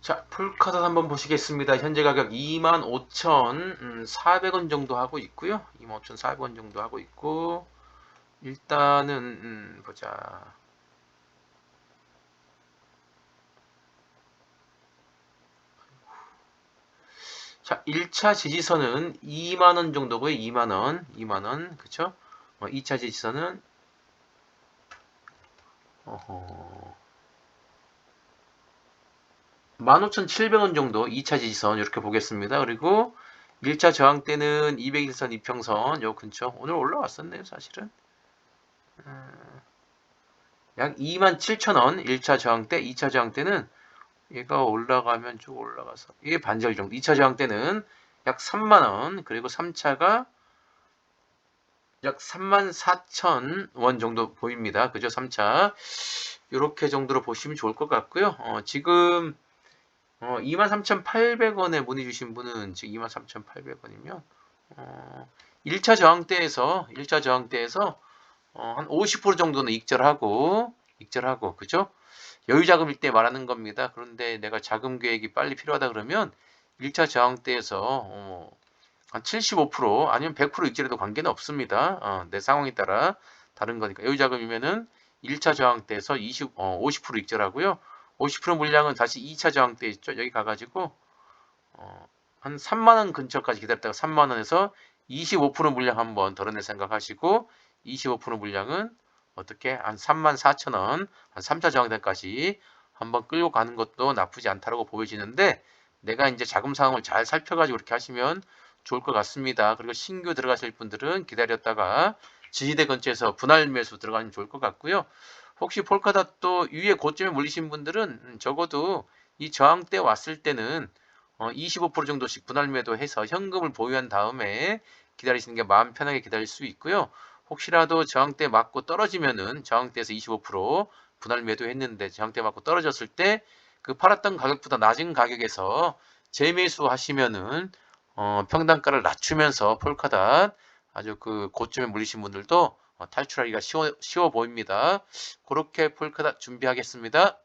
자, 풀카드 한번 보시겠습니다. 현재 가격 25,400원 정도 하고 있고요. 25,400원 정도 하고 있고 일단은 음, 보자. 자, 1차 지지선은 2만원 정도고요. 2만원. 2만원. 그쵸? 어, 2차 지지선은 어허. 15,700원 정도 2차 지지선 이렇게 보겠습니다. 그리고 1차 저항대는 201선 이평선 요 근처. 오늘 올라왔었네요 사실은. 음, 약 27,000원 1차 저항대 2차 저항대는 얘가 올라가면 쭉 올라가서 이게 반절 정도. 2차 저항대는 약 3만원 그리고 3차가 약 34,000원 정도 보입니다. 그죠? 3차. 이렇게 정도로 보시면 좋을 것 같고요. 어, 지금 어, 23,800원에 문의 주신 분은 지금 23,800원이면 어, 1차 저항대에서 1차 저항대에서 어, 한 50% 정도는 익절하고 익절하고 그죠? 여유 자금일 때 말하는 겁니다. 그런데 내가 자금 계획이 빨리 필요하다 그러면 1차 저항대에서 어, 한 75% 아니면 100% 익절해도 관계는 없습니다. 어, 내 상황에 따라 다른 거니까 여유 자금이면은 1차 저항대에서 20, 어, 50% 익절하고요. 50% 물량은 다시 2차 저항대 있죠. 여기 가가지고 어, 한 3만원 근처까지 기다렸다가 3만원에서 25% 물량 한번 덜어낼 생각하시고 25% 물량은 어떻게 한 3만 4천원 한 3차 저항대까지 한번 끌고 가는 것도 나쁘지 않다고 보여지는데 내가 이제 자금 상황을 잘 살펴가지고 그렇게 하시면 좋을 것 같습니다. 그리고 신규 들어가실 분들은 기다렸다가 지지대 근처에서 분할 매수 들어가면 좋을 것 같고요. 혹시 폴카닷도 위에 고점에 물리신 분들은 음, 적어도 이 저항대 왔을 때는 어, 25% 정도씩 분할 매도해서 현금을 보유한 다음에 기다리시는 게 마음 편하게 기다릴 수 있고요. 혹시라도 저항대 맞고 떨어지면은 저항대에서 25% 분할 매도했는데 저항대 맞고 떨어졌을 때 그 팔았던 가격보다 낮은 가격에서 재매수 하시면은 어, 평단가를 낮추면서 폴카닷 아주 그 고점에 물리신 분들도 어, 탈출하기가 쉬워, 쉬워 보입니다. 그렇게 폴카닷 준비하겠습니다.